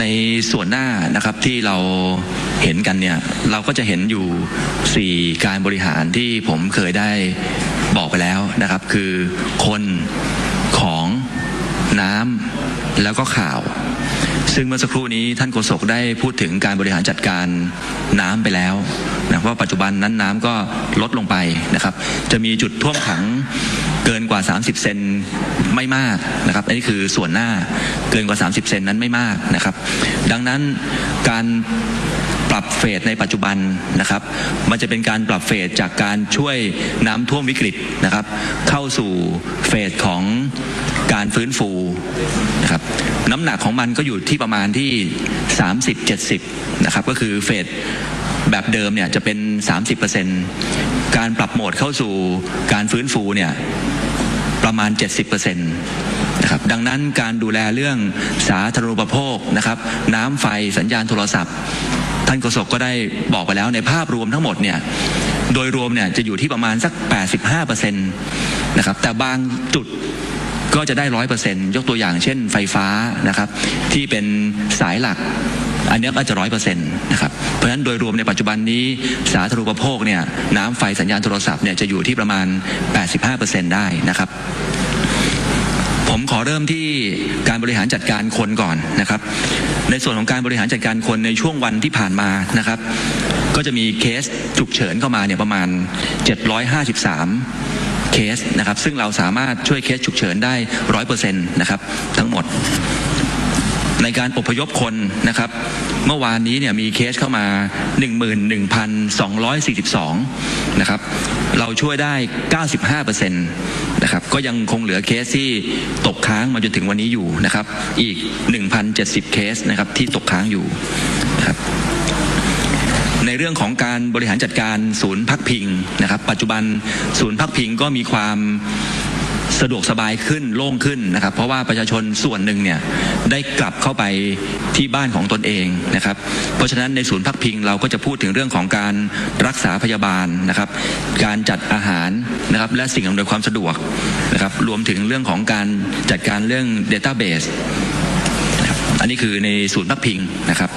ในส่วนหน้านะครับที่เราเห็นกันเนี่ยเราก็จะเห็นอยู่ 4 การบริหารที่ผมเคยได้บอกไปแล้วนะครับ คือคนของน้ำแล้วก็ข่าว ซึ่งเมื่อสักครู่นี้ท่านโฆษกได้พูดถึงการบริหารจัดการน้ำไปแล้วนะว่าปัจจุบันนั้นน้ำก็ลดลงไปนะครับ จะมีจุดท่วมขัง เกินกว่า 30 เซนไม่มากนะครับอันนี้คือส่วนหน้าเกินกว่า 30 เซนนั้นไม่มากนะครับ ดังนั้นการปรับเฟสในปัจจุบันนะครับ มันจะเป็นการปรับเฟสจากการช่วยน้ำท่วมวิกฤตนะครับ เข้าสู่เฟสของการฟื้นฟู นะครับน้ำหนักของมันก็อยู่ที่ประมาณที่ 30-70 นะครับ ก็คือเฟสแบบเดิมเนี่ยจะเป็น 30%การปรับโหมดเข้าสู่การฟื้นฟูเนี่ยประมาณ 70%นะครับดังนั้นการดูแลเรื่องสาธารณูปโภคนะครับ น้ำไฟสัญญาณโทรศัพท์ ท่านโฆษกก็ได้บอกไปแล้วในภาพรวมทั้งหมดเนี่ยโดยรวมเนี่ยจะอยู่ที่ประมาณสัก 85%นะครับแต่บางจุด ก็จะได้ร้อยเปอร์เซ็นยกตัวอย่างเช่นไฟฟ้านะครับ ที่เป็นสายหลัก อันนี้ก็จะร้อยเปอร์เซ็นต์นะครับเพราะฉะนั้นโดยรวมในปัจจุบันนี้สาธารณูปโภคเนี่ยน้ำไฟสัญญาณโทรศัพท์เนี่ยจะอยู่ที่ประมาณ 85%ได้นะครับผมขอเริ่มที่การบริหารจัดการคนก่อนนะครับ ในส่วนของการบริหารจัดการคนในช่วงวันที่ผ่านมานะครับ ก็จะมีเคสฉุกเฉินเข้ามาเนี่ยประมาณ 753 เคสนะครับ ซึ่งเราสามารถช่วยเคสฉุกเฉินได้ร้อยเปอร์เซ็นต์นะครับ ทั้งหมด ในการอพยพคนนะครับ เมื่อวานนี้เนี่ยมีเคสเข้ามา 11,242 นะครับ เราช่วยได้ 95%นะครับก็ยังคงเหลือเคสที่ตกค้างมาจนถึงวันนี้อยู่นะครับ อีก 1,070 เคสนะครับที่ตกค้างอยู่นะครับ ในเรื่องของการบริหารจัดการศูนย์พักพิงนะครับ ปัจจุบันศูนย์พักพิงก็มีความสะดวกสบายขึ้นโล่งขึ้นนะครับ เพราะว่าประชาชนส่วนหนึ่งเนี่ยได้กลับเข้าไปที่บ้านของตนเองนะครับ เพราะฉะนั้นในศูนย์พักพิงเราก็จะพูดถึงเรื่องของการรักษาพยาบาลนะครับ การจัดอาหารนะครับและสิ่งอำนวยความสะดวกนะครับ รวมถึงเรื่องของการจัดการเรื่อง Database นะครับอันนี้คือในศูนย์พักพิงนะครับ